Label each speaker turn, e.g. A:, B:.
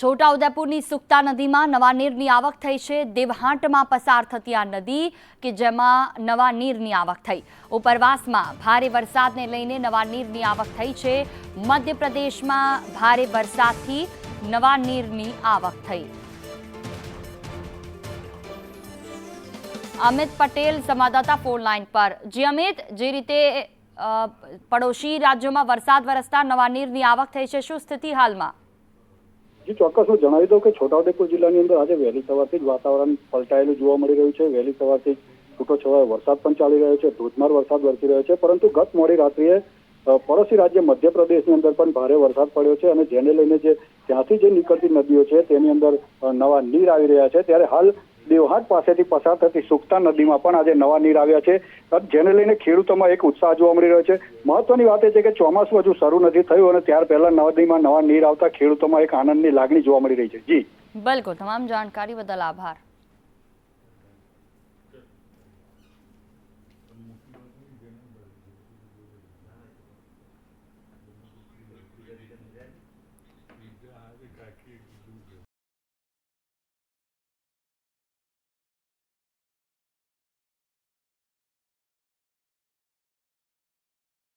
A: છોટાઉદેપુરની સુક્તા નદીમાં નવા નીરની આવક થઈ છે. દેવહાંટમાં પસાર થતી આ નદી કે જેમાં નવા નીરની આવક થઈ. ઉપરવાસમાં ભારે વરસાદને લઈને નવા નીરની આવક થઈ છે. મધ્યપ્રદેશમાં ભારે વરસાદથી નવા નીરની આવક થઈ. અમિત પટેલ સંવાદદાતા ફોન લાઈન પર. જી અમિત, જે રીતે પડોશી રાજ્યોમાં વરસાદ વરસતા નવા નીરની આવક થઈ છે, શું સ્થિતિ હાલમાં?
B: જી, ચોક્કસ. હું જણાવી દઉં કે છોટાઉદેપુર જિલ્લાની અંદર આજે વહેલી સવારથી જ વાતાવરણ પલટાયેલું જોવા મળી રહ્યું છે. વહેલી સવારથી છૂટો છવાયો વરસાદ પણ ચાલી રહ્યો છે. ધોધમાર વરસાદ વરસી રહ્યો છે. પરંતુ ગત મોડી રાત્રિએ પડોશી રાજ્ય મધ્યપ્રદેશની અંદર પણ ભારે વરસાદ પડ્યો છે અને જેને લઈને જે ત્યાંથી જે નીકળતી નદીઓ છે તેની અંદર નવા નીર આવી રહ્યા છે. ત્યારે હાલ દેવહાટ પાસેથી પસાર થતી સુક્તા નદીમાં પણ આજે નવા નીર આવ્યા છે. જેને લઈને ખેડૂતોમાં એક ઉત્સાહ જોવા મળી રહ્યો છે. મહત્વની વાત એ છે કે ચોમાસું હજુ શરૂ નથી થયું અને ત્યાર પહેલા નદીમાં નવા નીર આવતા ખેડૂતોમાં એક આનંદની લાગણી જોવા મળી રહી છે. જી.
A: બિલકુલ તમામ જાણકારી બદલ આભાર.